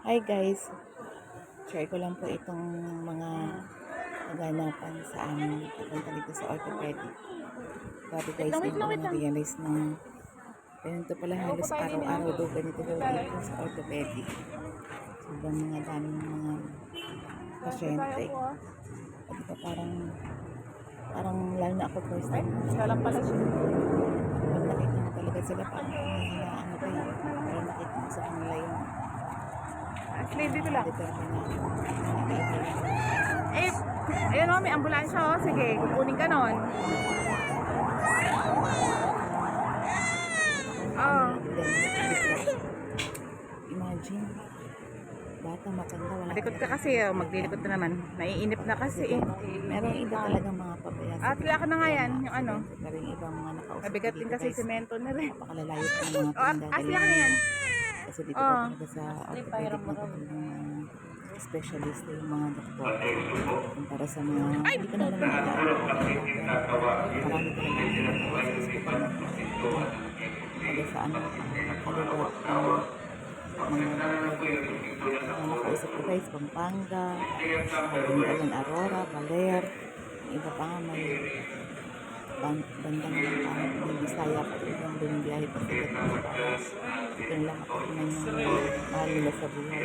Hi guys, share ko lang po itong mga naganapan sa amin papunta dito sa orthopedic. Grabe guys, wait lang. na-realize na ganito pala halos araw-araw daw ganito daw dito sa orthopedic. Sobrang mga daming mga pasyente. At ito parang parang lalo na ako first time. Siya lang pala siya. Pag nakita mo talaga sila parang hinahinaan ko eh. Pero nakita mo sa yung Actually, dito lang. Eh, ayun o, may ambulansya o. Sige, kukunin ka nun. Oo. Imagine, bata matanda, wala Malikot ka kasi, oh. maglilikot na naman. Naiinip na kasi eh. Merong iba talagang mga pabayas. At wala ka na nga yan, yung ano. Pero yung ibang mga nakausap. Mabigat din kasi semento na rin. Napakalalayot ng mga Oh, pinagagalingan asli ka na yan. Kasi dito Oh. talaga sa orthopedic na talagang mga specialist yung mga doktor. Kumpara sa mga, hindi ko naman nakita. Marami yung mga sa hospital na Kumbaga sa ano, kaliwat ng mga nakausap ko guys, Pampanga, Bundalan Aurora, Baler, iba pa nga may ban- bandang uh, may Bisaya pa rin yung binibiyahe pa dito para yun lang ako naman yung mahal nila sa buhay.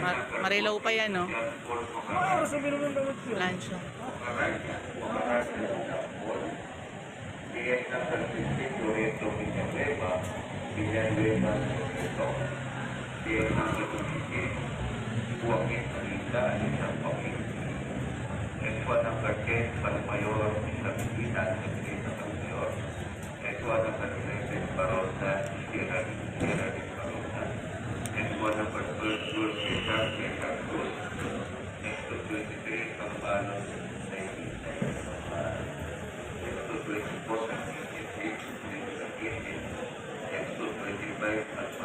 Ma- Marilaw pa yan, no? Lansya. Escuadra number 10 para Mayor Isang Pitan, Secretary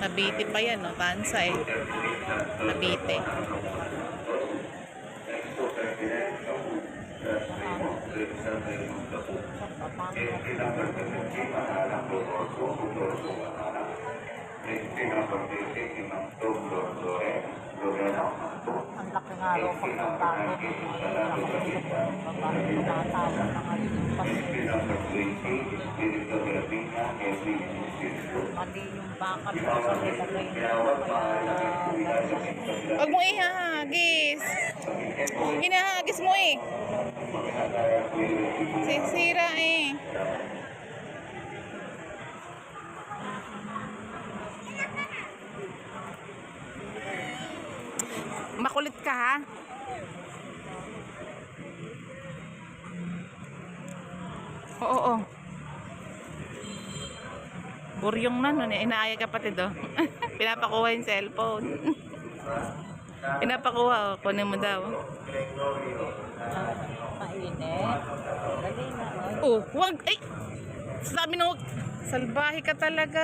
Nabiti pa yan, no? Tansa eh. Nabite. Next Ang laki nga raw pag dito. Laki dito babae tumatawag na nga yung Entry number 20, Espiritu Gravina, Every Espiritu. Mali yung bakal ko sa nilagay nila. Huwag mo ihahagis. Hinahagis mo eh. Sisira eh. Makulit ka ha? Oo, oo. Buryong na nun eh. Inaaya kapatid oh. Pinapakuha yung cellphone. Pinapakuha oh. Kunin mo daw. Mainit. Na. Oh, wag. Ay! Sabi na. Salbahe ka talaga.